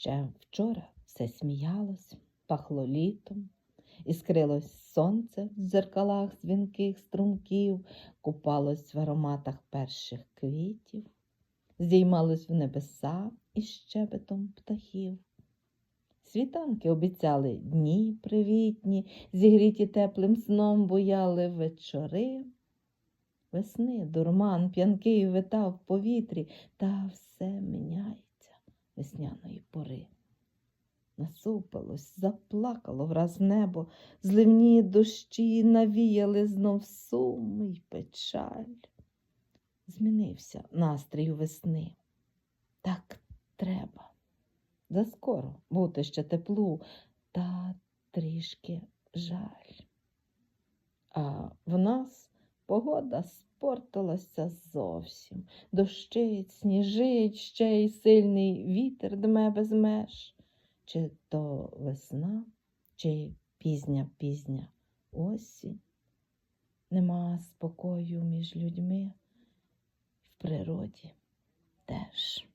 Ще вчора все сміялось, пахло літом, іскрилось сонце в дзеркалах дзвінких струмків, купалось в ароматах перших квітів, здіймалось в небеса із щебетом птахів. Світанки обіцяли дні привітні, зігріті теплим сном буяли вечори. Весни дурман п'янкий витав в повітрі, та все міняється весняної пори. Насупилось, заплакало враз небо, зливні дощі навіяли знов сум й печаль. Змінився настрій весни. Так треба. Заскоро бути ще теплу, та трішки жаль. А в нас погода спортилася зовсім. Дощить, сніжить, ще й сильний вітер дме без меж. Чи то весна, чи пізня пізня осінь. Нема спокою між людьми в природі теж.